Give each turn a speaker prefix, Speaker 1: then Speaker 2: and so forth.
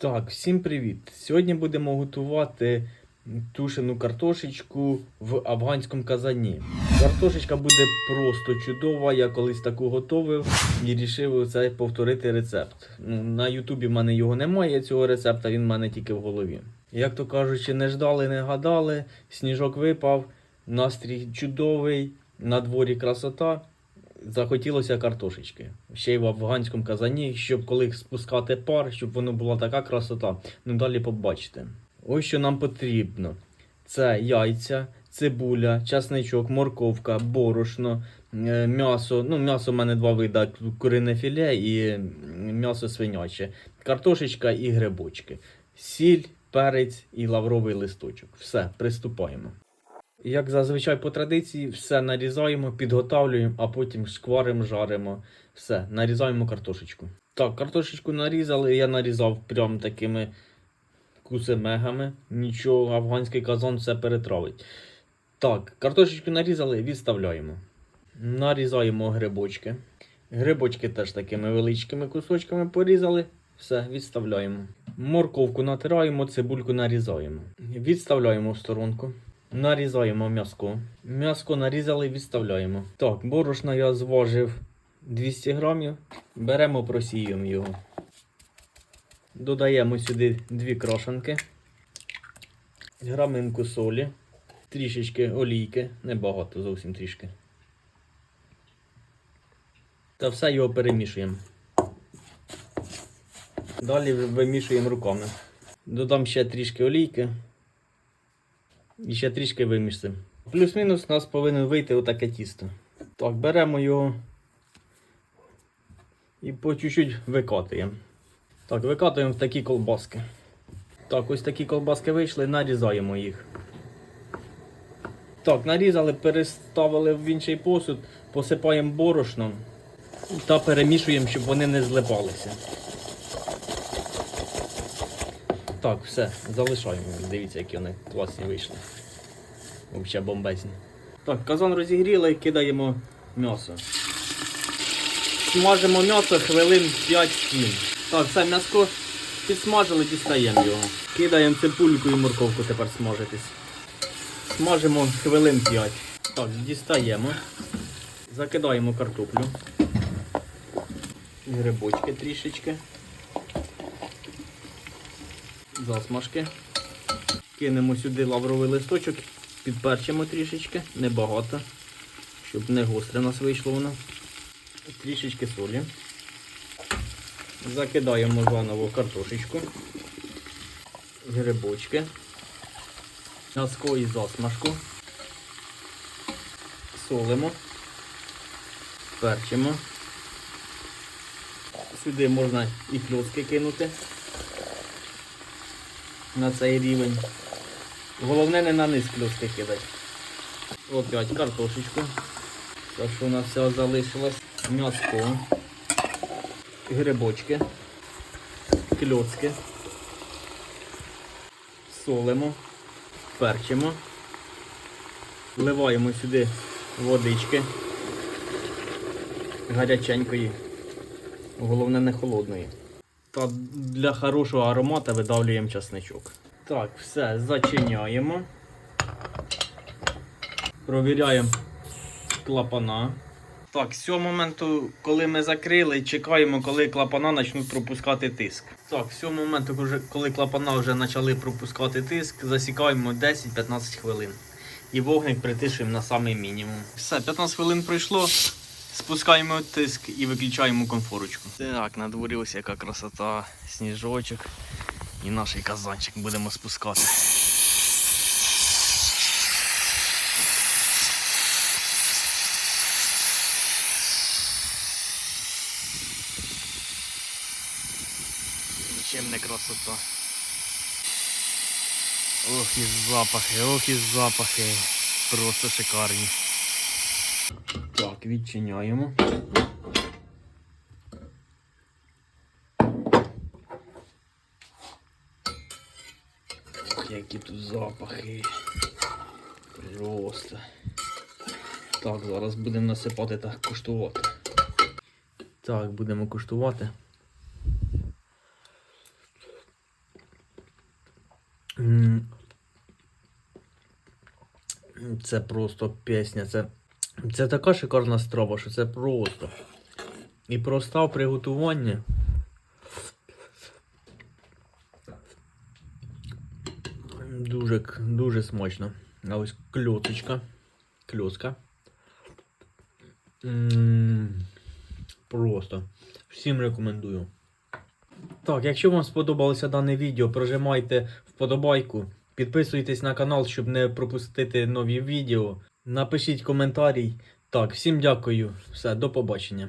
Speaker 1: Так, всім привіт! Сьогодні будемо готувати тушену картошечку в афганському казані. Картошечка буде просто чудова. Я колись таку готовив і вирішив це повторити рецепт. Ну, на Ютубі в мене його немає, цього рецепта, він в мене тільки в голові. Як то кажучи, не ждали, не гадали, сніжок випав, настрій чудовий, на дворі красота. Захотілося картошечки. Ще й в афганському казані, щоб коли спускати пар, щоб воно була така красота. Ну далі побачите. Ось що нам потрібно: це яйця, цибуля, часничок, морковка, борошно, е, м'ясо. Ну, м'ясо в мене два вида: курине філе і м'ясо свиняче, картошечка і грибочки, сіль, перець і лавровий листочок. Все, приступаємо. Як зазвичай по традиції, все нарізаємо, підготавлюємо, а потім шкваримо, жаримо. Все, нарізаємо картошечку. Так, картошечку нарізали, я нарізав прям такими кусемегами. Нічого, афганський казан все перетравить. Так, картошечку нарізали, відставляємо. Нарізаємо грибочки. Грибочки теж такими величкими кусочками порізали. Все, відставляємо. Морковку натираємо, цибульку нарізаємо. Відставляємо в сторонку. Нарізаємо м'яско. М'яско нарізали, відставляємо. Так, борошна я зважив 200 грамів. Беремо, просіюємо його. Додаємо сюди дві крошанки, граминку солі, трішечки олійки, небагато, зовсім трішки. Та все його перемішуємо. Далі вимішуємо руками. Додам ще трішки олійки. І ще трішки вимішимо. Плюс-мінус у нас повинен вийти отаке тісто. Так, беремо його і по чуть-чуть викатуємо. Так, викатуємо в такі колбаски. Так, ось такі колбаски вийшли, нарізаємо їх. Так, нарізали, переставили в інший посуд, посипаємо борошном та перемішуємо, щоб вони не злипалися. Так, все, залишаємо. Дивіться, які вони класні вийшли. Взагалі бомбезні. Так, казан розігріли, і кидаємо м'ясо. Смажимо м'ясо хвилин 5-7. Так, все м'яско підсмажили, дістаємо його. Кидаємо цибульку і морковку тепер смажитись. Смажимо хвилин 5. Так, дістаємо. Закидаємо картоплю. Грибочки трішечки. Засмажки. Кинемо сюди лавровий листочок, підперчимо трішечки, небагато, щоб не гостре нас вийшло воно. Трішечки солі. Закидаємо заново картошечку, грибочки, м'яско і засмажку. Солимо, перчимо. Сюди можна і кльоцки кинути на цей рівень. Головне не на низ кльоски кидати. Опять картошечку. Те, що у нас все залишилось. М'яско. Грибочки. Кльоцки. Солимо. Перчимо. Вливаємо сюди водички. Гаряченької. Головне не холодної. Та для хорошого аромату видавлюємо часничок. Так, все, зачиняємо. Провіряємо клапана. Так, з цього моменту, коли ми закрили, чекаємо, коли клапана почнуть пропускати тиск. Так, з цього моменту, коли клапана вже почали пропускати тиск, засікаємо 10-15 хвилин. І вогник притишуємо на самий мінімум. Все, 15 хвилин пройшло. Спускаємо тиск і виключаємо конфорочку. Так, на дворі ось яка красота, сніжочок і наш казанчик будемо спускати. Чим не красота. Ох і запахи, ох і запахи. Просто шикарні. Так, відчиняємо. Які тут запахи. Просто. Так, зараз будемо насипати та куштувати. Так, будемо куштувати. Це просто пісня. Це, це така шикарна страва, що це просто. І проста в приготуванні. Дуже, дуже смачно. А ось кльоцочка. Кльоцка. М, Просто. Всім рекомендую. Так, якщо вам сподобалося дане відео, прожимайте вподобайку. Підписуйтесь на канал, щоб не пропустити нові відео. Напишіть коментарій. Так, всім дякую. Все, до побачення.